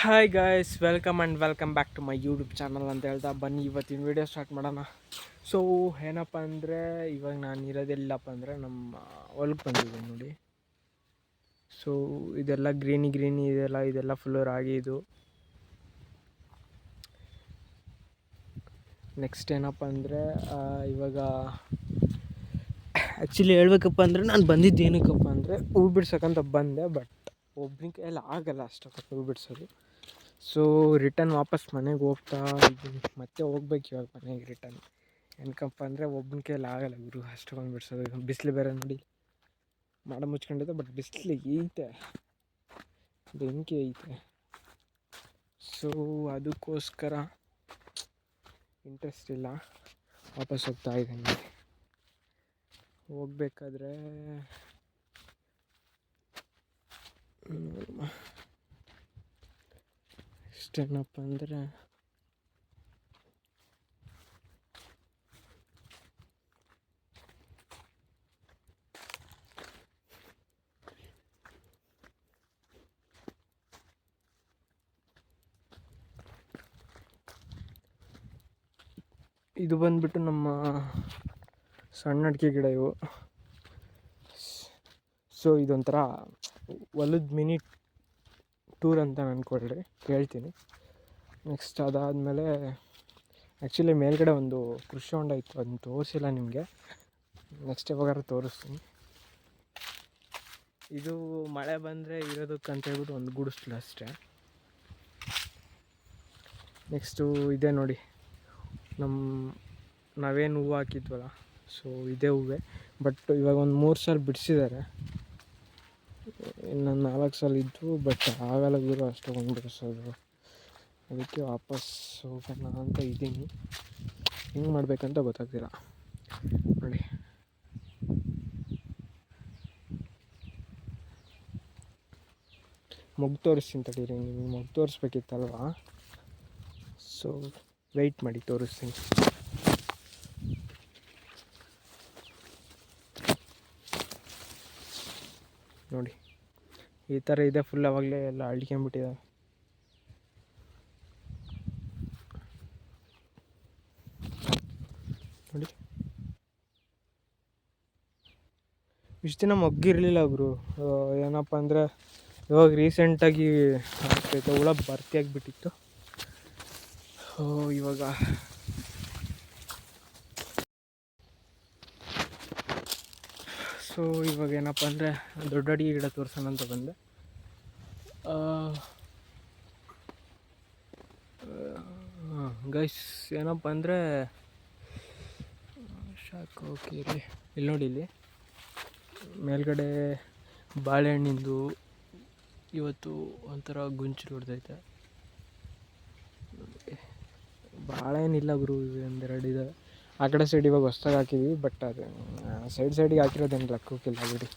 Hi guys welcome and welcome back to my YouTube channel ಅಂತ ಹೇಳ್ತಾ ಬನ್ನಿ. ಇವತ್ತಿನ ವೀಡಿಯೋ ಸ್ಟಾರ್ಟ್ ಮಾಡೋಣ. ಸೊ ಏನಪ್ಪ ಅಂದರೆ, ಇವಾಗ ನಾನು ಇರೋದೆಲ್ಲಪ್ಪ ಅಂದರೆ ನಮ್ಮ ಹೊಲಕ್ಕೆ ಬಂದಿದ್ದೀನಿ ನೋಡಿ. ಸೊ ಇದೆಲ್ಲ ಗ್ರೀನಿ ಗ್ರೀನಿ ಇದೆಲ್ಲ ಇದೆಲ್ಲ ಫುಲ್ಲು ರಾಗಿ ಇದು. ನೆಕ್ಸ್ಟ್ ಏನಪ್ಪ ಅಂದರೆ ಇವಾಗ ಆ್ಯಕ್ಚುಲಿ ಹೇಳ್ಬೇಕಪ್ಪ ಅಂದರೆ ನಾನು ಬಂದಿದ್ದು ಏನಕ್ಕಪ್ಪ ಅಂದರೆ, ಹೂ ಬಿಡ್ಸಕ್ಕಂತ ಬಂದೆ ಬಟ್ ಒಬ್ಬನ ಎಲ್ಲ ಆಗಲ್ಲ ಅಷ್ಟೊತ್ತು ಹೂ ಬಿಡ್ಸೋದು. ಸೊ ರಿಟರ್ನ್ ವಾಪಸ್ ಮನೆಗೆ ಹೋಗ್ತಾ ಇದ್ದೀನಿ. ಮತ್ತೆ ಹೋಗ್ಬೇಕು ಇವಾಗ ಮನೆಗೆ ರಿಟರ್ನ್ ಏನಕ್ಕಪ್ಪ ಅಂದರೆ ಒಬ್ಬನ ಕೈಯಲ್ಲಿ ಆಗಲ್ಲ ಗುರು. ಅಷ್ಟೊಂದು ಬಿಡ್ಸೋದು ಬಿಸಿಲು ಬೇರೆ ನೋಡಿ. ಮಾಡ ಮುಚ್ಕೊಂಡಿದ್ದೆ ಬಟ್ ಬಿಸಿಲು ಐತೆ ಬೆಂಕಿ ಐತೆ? ಸೊ ಅದಕ್ಕೋಸ್ಕರ ಇಂಟ್ರೆಸ್ಟ್ ಇಲ್ಲ. ವಾಪಸ್ ಹೋಗ್ತಾ ಇದ್ದೀನಿ. ಹೋಗ್ಬೇಕಾದ್ರೆ ನೋಡಮ್ಮ. ಇಷ್ಟೇನಪ್ಪ ಅಂದರೆ ಇದು ಬಂದ್ಬಿಟ್ಟು ನಮ್ಮ ಸಣ್ಣ ಅಡಿಕೆ ಗಿಡ ಇವು. ಸೊ ಇದೊಂಥರ ಹೊಲದ ಮಿನಿ ಟೂರ್ ಅಂತ ಅಂದ್ಕೊಳ್ರಿ ಹೇಳ್ತೀನಿ ನೆಕ್ಸ್ಟ್ ಅದಾದಮೇಲೆ ಆ್ಯಕ್ಚುಲಿ ಮೇಲ್ಗಡೆ ಒಂದು ಕೃಷಿ ಹೊಂಡ ಇತ್ತು, ಅದನ್ನ ತೋರಿಸಿಲ್ಲ ನಿಮಗೆ. ನೆಕ್ಸ್ಟ್ ಯಾವಾಗಾರು ತೋರಿಸ್ತೀನಿ. ಇದು ಮಳೆ ಬಂದರೆ ಇರೋದಕ್ಕೆ ಅಂತ ಹೇಳ್ಬಿಟ್ಟು ಒಂದು ಗುಡಿಸ್ಲು ಅಷ್ಟೇ. ನೆಕ್ಸ್ಟು ಇದೆ ನೋಡಿ. ನಮ್ಮ ನಾವೇನು ಹೂವು ಹಾಕಿದ್ವಲ್ಲ ಸೊ ಇದೇ ಹೂವೇ. ಬಟ್ ಇವಾಗ ಒಂದು ಮೂರು ಸಲ ಬಿಡಿಸಿದ್ದಾರೆ. ಇನ್ನೊಂದು ನಾಲ್ಕು ಸಲ ಇದ್ದು ಬಟ್ ಆಗಲ್ಲ ಗುರು ಅಷ್ಟೊಂದು ಬಿಡಿಸೋದು ಅದಕ್ಕೆ ವಾಪಸ್ ಹೋಗೋಣ ಅಂತ ಇದ್ದೀನಿ. ಹೆಂಗೆ ಮಾಡಬೇಕಂತ ಗೊತ್ತಾಗ್ತಿಲ್ಲ. ನೋಡಿ. ಮೊಗ್ಗು ತೋರಿಸ್ತೀನಿ ತಡೀರಿ, ನಿಮಗೆ ಮೊಗ್ಗು ತೋರಿಸ್ಬೇಕಿತ್ತಲ್ವಾ? ಸೊ ವೆಯ್ಟ್ ಮಾಡಿ, ತೋರಿಸ್ತೀನಿ ನೋಡಿ ಈ ಥರ ಇದೆ ಫುಲ್ ಅವಾಗಲೇ ಎಲ್ಲ ಅಳ್ಕೊಂಬಿಟ್ಟಿದೆ ನೋಡಿ. ಇಷ್ಟು ದಿನ ಮಗ್ಗಿರಲಿಲ್ಲ ಗುರು. ಆ, ಏನಪ್ಪ ಅಂದರೆ ಇವಾಗ ರೀಸೆಂಟಾಗಿ ಆಗ್ತೈತೆ ಹುಳ ಭರ್ತಿ ಆಗಿಬಿಟ್ಟಿತ್ತು ಓ ಇವಾಗ ಸೊ, ಇವಾಗ ಏನಪ್ಪ ಅಂದರೆ ದೊಡ್ಡ ಅಡಿಗೆ ಗಿಡ ತೋರಿಸೋಣ ಅಂತ ಬಂದೆ. ಗೈಸ್ ಏನಪ್ಪ ಅಂದರೆ ಶಾಕ್ ಓಕೆ, ಇಲ್ಲಿ ನೋಡಿ ಇಲ್ಲಿ. ಮೇಲ್ಗಡೆ ಬಾಳೆಹಣ್ಣಿಂದು ಇವತ್ತು ಒಂಥರ ಗುಂಚು ಹೊಡೆದೈತೆ ಏನಿಲ್ಲ ಗುರು ಒಂದೆರಡು ಇದೆ ಆ ಕಡೆ ಸೈಡ್ ಇವಾಗ ಹೊಸ್ದಾಗಿ ಹಾಕಿದ್ವಿ ಬಟ್ ಅದು ಸೈಡ್ ಸೈಡಿಗೆ ಹಾಕಿರೋದೇನು ಲೆಕ್ಕಕ್ಕಿಲ್ಲ ಬಿಡಿ.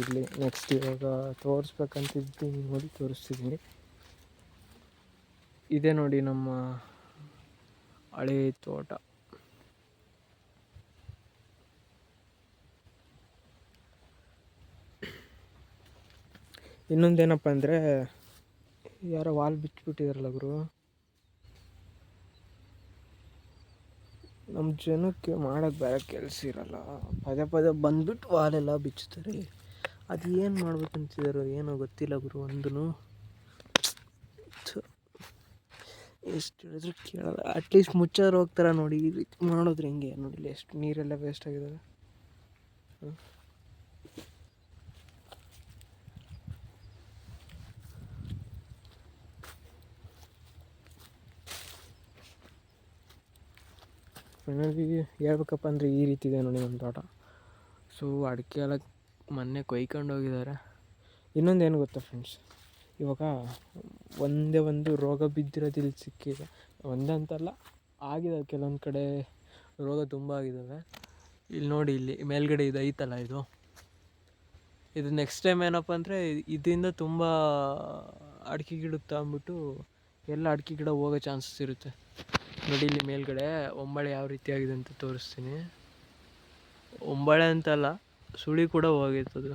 ಇರಲಿ ನೆಕ್ಸ್ಟ್ ಇವಾಗ ತೋರಿಸ್ಬೇಕಂತಿದ್ದೀನಿ ನೋಡಿ ತೋರಿಸ್ತಿದ್ದೀನಿ ಇದೇ ನೋಡಿ ನಮ್ಮ ಹಳೆ ತೋಟ. ಇನ್ನೊಂದೇನಪ್ಪ ಅಂದರೆ, ಯಾರೋ ವಾಲ್ ಬಿಚ್ಚಿಬಿಟ್ಟಿದಾರಲ್ಲ ಗುರು. ನಮ್ಮ ಜನಕ್ಕೆ ಮಾಡೋಕ್ಕೆ ಬೇರೆ ಕೆಲಸ ಇರಲ್ಲ. ಪದೇ ಪದೇ ಬಂದ್ಬಿಟ್ಟು ವಾಲೆಲ್ಲ ಬಿಚ್ಚುತ್ತಾರೆ. ಅದು ಏನು ಮಾಡ್ಬೇಕಂತಿದಾರೋ ಏನೋ ಗೊತ್ತಿಲ್ಲ ಗುರು ಒಂದೂ ಎಷ್ಟು ಹೇಳಿದ್ರು ಕೇಳಲ್ಲ. ಅಟ್ಲೀಸ್ಟ್ ಮುಚ್ಚಾರು ಹೋಗ್ತಾರೆ ನೋಡಿ. ಈ ರೀತಿ ಮಾಡೋದ್ರೆ ಹೆಂಗೆ? ನೋಡಿ ಎಷ್ಟು ನೀರೆಲ್ಲ ವೇಸ್ಟ್ ಆಗಿದ್ದಾವೆ? ಫೈನಲಿ ಹೇಳ್ಬೇಕಪ್ಪ ಅಂದರೆ ಈ ರೀತಿ ಇದೆ ನೋಡಿ ನಮ್ಮ ತೋಟ. ಸೊ ಅಡಿಕೆ ಎಲ್ಲ ಮೊನ್ನೆ ಕೊಯ್ಕೊಂಡು ಹೋಗಿದ್ದಾರೆ. ಇನ್ನೊಂದು ಏನು ಗೊತ್ತಾ ಫ್ರೆಂಡ್ಸ್ ಇವಾಗ ಒಂದೇ ಒಂದು ರೋಗ ಬಿದ್ದಿರೋದು ಇಲ್ಲಿ ಸಿಕ್ಕಿದೆ ಒಂದಂತಲ್ಲ ಆಗಿದೆ ಕೆಲವೊಂದು ಕಡೆ ರೋಗ ತುಂಬ ಆಗಿದ್ದಾವೆ. ಇಲ್ಲಿ ನೋಡಿ, ಇಲ್ಲಿ ಮೇಲ್ಗಡೆ ಇದು ಐತಲ್ಲ ಇದು. ಇದು ನೆಕ್ಸ್ಟ್ ಟೈಮ್ ಏನಪ್ಪ ಅಂದರೆ ಇದರಿಂದ ತುಂಬ ಅಡಿಕೆ ಗಿಡಕ್ಕೆ ತಗೊಂಬಿಟ್ಟು ಎಲ್ಲ ಅಡಿಕೆ ಗಿಡ ಹೋಗೋ ಚಾನ್ಸಸ್ ಇರುತ್ತೆ. ನೋಡಿ ಇಲ್ಲಿ ಮೇಲ್ಗಡೆ. ಒಂಬಳೆ ಯಾವ ರೀತಿ ಆಗಿದೆ ಅಂತ ತೋರಿಸ್ತೀನಿ. ಒಂಬಳೆ ಅಂತಲ್ಲ ಸುಳಿ ಕೂಡ ಹೋಗಿತ್ತು ಅದು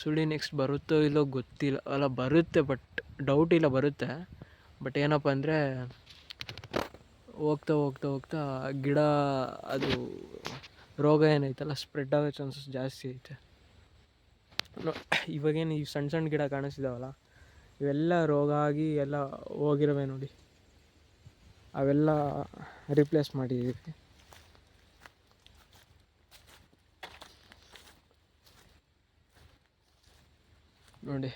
ಸುಳಿ ನೆಕ್ಸ್ಟ್ ಬರುತ್ತೋ ಇಲ್ಲೋ ಗೊತ್ತಿಲ್ಲ. ಅಲ್ಲ, ಬರುತ್ತೆ ಬಟ್ ಡೌಟ್ ಇಲ್ಲ, ಬರುತ್ತೆ. ಬಟ್ ಏನಪ್ಪ ಅಂದರೆ, ಹೋಗ್ತಾ ಹೋಗ್ತಾ ಹೋಗ್ತಾ ಗಿಡ, ಅದು ರೋಗ ಏನೈತಲ್ಲ ಸ್ಪ್ರೆಡ್ ಆಗೋ ಚಾನ್ಸಸ್ ಜಾಸ್ತಿ ಐತೆ. ನೋ, ಇವಾಗೇನು ಈ ಸಣ್ಣ ಸಣ್ಣ ಗಿಡ ಕಾಣಿಸ್ತಿದಾವಲ್ಲ, ಇವೆಲ್ಲ ರೋಗ ಆಗಿ ಎಲ್ಲ ಹೋಗಿರವೆ ನೋಡಿ. ಅವೆಲ್ಲ ರಿಪ್ಲೇಸ್ ಮಾಡಿದ್ದೀವಿ ನೋಡಿ,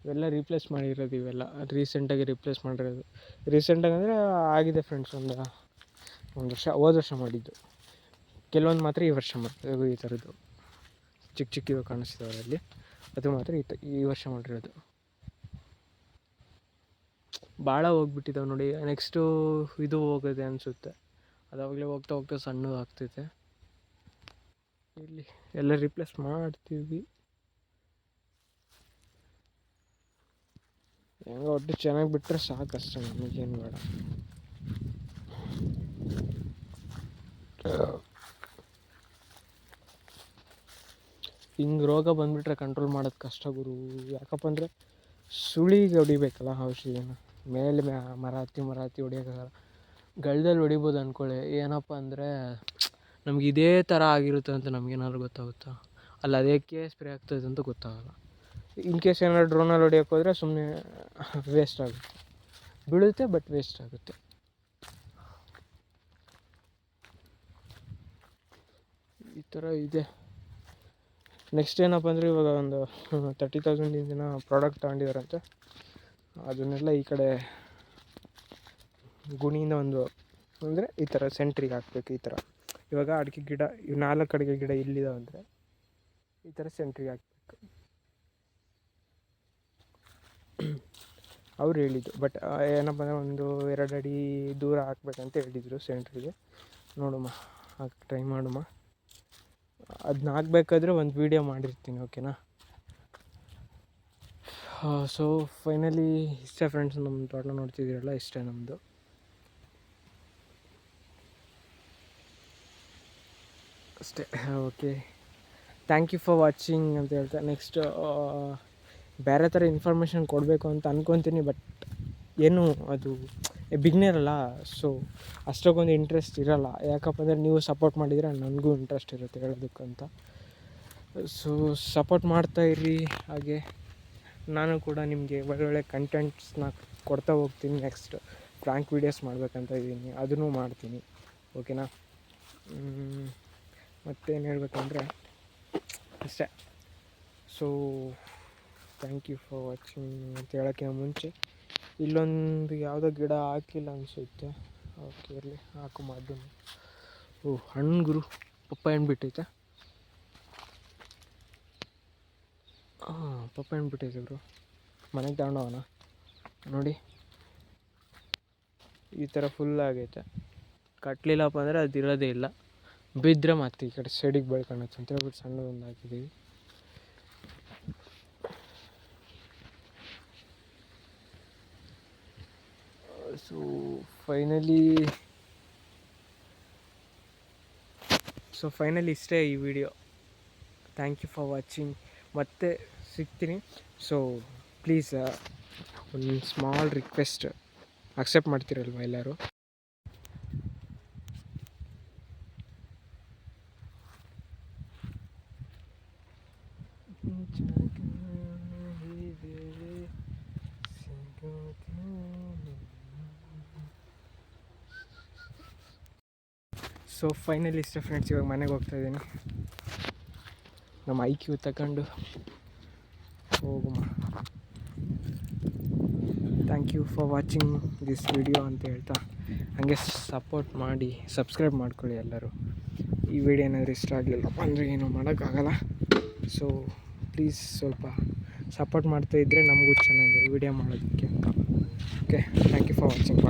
ಇವೆಲ್ಲ ರೀಪ್ಲೇಸ್ ಮಾಡಿರೋದು ಇವೆಲ್ಲ. ರೀಸೆಂಟಾಗಿ ರಿಪ್ಲೇಸ್ ಮಾಡಿರೋದು. ರೀಸೆಂಟಾಗಿ ಅಂದರೆ ಆಗಿದೆ ಫ್ರೆಂಡ್ಸ್ ಒಂದು ಒಂದು ವರ್ಷ, ಹೋದ ವರ್ಷ ಮಾಡಿದ್ದು. ಕೆಲವೊಂದು ಮಾತ್ರ ಈ ವರ್ಷ ಮಾಡಿದ್ದು ಈ ಥರದ್ದು ಚಿಕ್ಕ ಚಿಕ್ಕ ಕಾಣಿಸ್ತಿದಾವೆ ಅಲ್ಲಿ. ಅದು ಮಾತ್ರ ಈ ಈ ವರ್ಷ ಮಾಡಿರೋದು. ಭಾಳ ಹೋಗ್ಬಿಟ್ಟಿದ್ದಾವೆ ನೋಡಿ. ನೆಕ್ಸ್ಟು ಇದು ಹೋಗೋದೆ ಅನಿಸುತ್ತೆ. ಅದಾವಾಗಲೇ ಹೋಗ್ತಾ ಹೋಗ್ತಾ ಸಣ್ಣದು ಆಗ್ತೈತೆ. ಇಲ್ಲಿ ಎಲ್ಲ ರಿಪ್ಲೇಸ್ ಮಾಡ್ತೀವಿ. ಹೆಂಗೋ ಒಟ್ಟು ಚೆನ್ನಾಗಿ ಬಿಟ್ಟರೆ ಸಾಕಷ್ಟು ನಮಗೇನು ಬೇಡ. ಹಿಂಗೆ ರೋಗ ಬಂದುಬಿಟ್ರೆ ಕಂಟ್ರೋಲ್ ಮಾಡೋದು ಕಷ್ಟ ಗುರು. ಯಾಕಪ್ಪ ಅಂದರೆ ಸುಳಿಗೆ ಹೊಡಿಬೇಕಲ್ಲ ಔಷಧಿನ. ಮೇಲೆ ಮ್ಯಾ ಮರ ಹತ್ತಿ ಮರ ಹತ್ತಿ ಹೊಡಿಯೋಕ್ಕಾಗಲ್ಲ ಗಳ್ದಲ್ಲಿ ಹೊಡಿಬೋದು ಅಂದ್ಕೊಳ್ಳಿ ಏನಪ್ಪ ಅಂದರೆ, ನಮ್ಗೆ ಇದೇ ಥರ ಆಗಿರುತ್ತೆ ಅಂತ ನಮಗೇನಾದ್ರು ಗೊತ್ತಾಗುತ್ತಾ? ಅಲ್ಲ ಅದಕ್ಕೆ ಸ್ಪ್ರೇ ಆಗ್ತದೆ ಅಂತ ಗೊತ್ತಾಗಲ್ಲ. ಇನ್ ಕೇಸ್ ಏನಾದ್ರು ಡ್ರೋನಲ್ಲಿ ಹೊಡಿಯೋಕೆ ಹೋದರೆ ಸುಮ್ಮನೆ ವೇಸ್ಟ್ ಆಗುತ್ತೆ. ಬೀಳುತ್ತೆ ಬಟ್ ವೇಸ್ಟ್ ಆಗುತ್ತೆ. ಈ ಥರ ಇದೆ. ನೆಕ್ಸ್ಟ್ ಏನಪ್ಪ ಅಂದರೆ, ಇವಾಗ ಒಂದು ತರ್ಟಿ ತೌಸಂಡ್ ದಿನ ಪ್ರಾಡಕ್ಟ್ ತಗೊಂಡಿದಾರಂತೆ ಅದನ್ನೆಲ್ಲ ಈ ಕಡೆ ಗುಣಿಯಿಂದ ಒಂದು ಅಂದರೆ ಈ ಥರ ಸೆಂಟ್ರಿಗೆ ಹಾಕ್ಬೇಕು, ಈ ಥರ ಇವಾಗ ಅಡಿಕೆ ಗಿಡ ಇವು ನಾಲ್ಕು ಅಡಿಕೆ ಗಿಡ ಇಲ್ಲಿದಾವೆ ಅಂದರೆ ಈ ಥರ ಸೆಂಟ್ರಿಗೆ ಹಾಕ್ಬೇಕು. ಅವ್ರು ಹೇಳಿದ್ದು ಬಟ್ ಏನಪ್ಪ ಅಂದರೆ ಒಂದು ಎರಡು ಅಡಿ ದೂರ ಹಾಕ್ಬೇಕಂತ ಹೇಳಿದರು ಸೆಂಟ್ರಿಗೆ ನೋಡಮ್ಮ ಹಾಕಿ ಟ್ರೈ ಮಾಡುಮ್ಮ. ಅದನ್ನ ಹಾಕ್ಬೇಕಾದ್ರೆ ಒಂದು ವೀಡಿಯೋ ಮಾಡಿರ್ತೀನಿ ಓಕೆನಾ ಸೊ ಫೈನಲಿ ಇಷ್ಟೇ ಫ್ರೆಂಡ್ಸ್ ನಮ್ಮ ತೋಟ ನೋಡ್ತಿದ್ದೀರಲ್ಲ, ಇಷ್ಟೇ ನಮ್ಮದು ಅಷ್ಟೇ okay thank you for watching ಅಂತ ಹೇಳ್ತಾ ನೆಕ್ಸ್ಟ್ ಬೇರೆ ಥರ ಇನ್ಫಾರ್ಮೇಷನ್ ಕೊಡಬೇಕು ಅಂತ ಅಂದ್ಕೊತೀನಿ ಬಟ್ ಏನು ಅದು ಬಿಗ್ನರ್ ಅಲ್ಲ ಸೊ ಅಷ್ಟಕ್ಕೊಂದು ಇಂಟ್ರೆಸ್ಟ್ ಇರಲ್ಲ. ಯಾಕಪ್ಪ ಅಂದರೆ ನೀವು ಸಪೋರ್ಟ್ ಮಾಡಿದರೆ ನನಗೂ ಇಂಟ್ರೆಸ್ಟ್ ಇರುತ್ತೆ ಹೇಳೋದಕ್ಕಂತ. ಸೊ ಸಪೋರ್ಟ್ ಮಾಡ್ತಾ ಮಾಡ್ತಾಯಿರಿ ಹಾಗೆ. ನಾನು ಕೂಡ ನಿಮಗೆ ಒಳ್ಳೊಳ್ಳೆ ಕಂಟೆಂಟ್ಸ್ನ ಕೊಡ್ತಾ ಹೋಗ್ತೀನಿ ನೆಕ್ಸ್ಟ್ ಫ್ರಾಂಕ್ ವೀಡಿಯೋಸ್ ಮಾಡಬೇಕಂತ ಇದ್ದೀನಿ. ಅದನ್ನು ಮಾಡ್ತೀನಿ. ಓಕೆನಾ ಮತ್ತೇನು ಹೇಳಬೇಕಂದ್ರೆ ಅಷ್ಟೇ. So thank you for watching ಅಂತ ಹೇಳೋಕ್ಕೆ ಮುಂಚೆ ಇಲ್ಲೊಂದು ಯಾವುದೋ ಗಿಡ ಹಾಕಿಲ್ಲ ಅನಿಸುತ್ತೆ. ಓಕೆ ಇರಲಿ. ಹಾಕು ಮಾಧ್ಯಮ ಓ ಹಣ್ಣು ಗುರು ಪಪ್ಪ ಹಣ್ಣು ಬಿಟ್ಟೈತೆ. ಹಾಂ ಪಪ್ಪ ಹಣ್ಣು ಬಿಟ್ಟೈತೆ ಗುರು ಮನೆಗೆ ತಗೊಂಡವನ ನೋಡಿ. ಈ ಥರ ಫುಲ್ ಆಗೈತೆ. ಕಟ್ಟಲಿಲ್ಲಪ್ಪ ಅಂದರೆ ಅದು ಇರೋದೇ ಇಲ್ಲ. ಬಿದ್ದರೆ ಮತ್ತೆ ಈ ಕಡೆ ಸೈಡಿಗೆ ಬೆಳ್ಕೊಳತ್ತೆ ಅಂತ ಸಣ್ಣದೊಂದು ಹಾಕಿದ್ದೀವಿ ಸೊ ಫೈನಲಿ ಸೊ ಫೈನಲಿ ಇಷ್ಟೇ ಈ video thank you for watching ಮತ್ತೆ ಸಿಗ್ತೀನಿ. ಸೊ ಪ್ಲೀಸ್ ಒಂದು ಸ್ಮಾಲ್ ರಿಕ್ವೆಸ್ಟ್ ಅಕ್ಸೆಪ್ಟ್ ಮಾಡ್ತೀರಲ್ವ ಎಲ್ಲರೂ? ಸೊ ಫೈನಲಿ ಇಷ್ಟ ಫ್ರೆಂಡ್ಸ್ ಇವಾಗ ಮನೆಗೆ ಹೋಗ್ತಾ ಇದ್ದೀನಿ. ನಮ್ಮ ಐ ಕ್ಯೂ ತಗೊಂಡು. ಹೋಗುಮ. Thank you for watching this video ಅಂತ ಹೇಳ್ತಾ ಹಂಗೆ ಸಪೋರ್ಟ್ ಮಾಡಿ ಸಬ್ಸ್ಕ್ರೈಬ್ ಮಾಡ್ಕೊಳ್ಳಿ ಎಲ್ಲರೂ. ಈ ವಿಡಿಯೋ ಏನಾದರೂ ಇಷ್ಟ ಆಗಲಿಲ್ಲಪ್ಪ ಅಂದರೆ ಏನೂ ಮಾಡೋಕ್ಕಾಗಲ್ಲ. ಸೊ ಪ್ಲೀಸ್ ಸ್ವಲ್ಪ ಸಪೋರ್ಟ್ ಮಾಡ್ತಾ ಇದ್ದರೆ ನಮಗೂ ಚೆನ್ನಾಗಿ ವಿಡಿಯೋ ಮಾಡೋದಕ್ಕೆ. ಅಂತ okay thank you for watching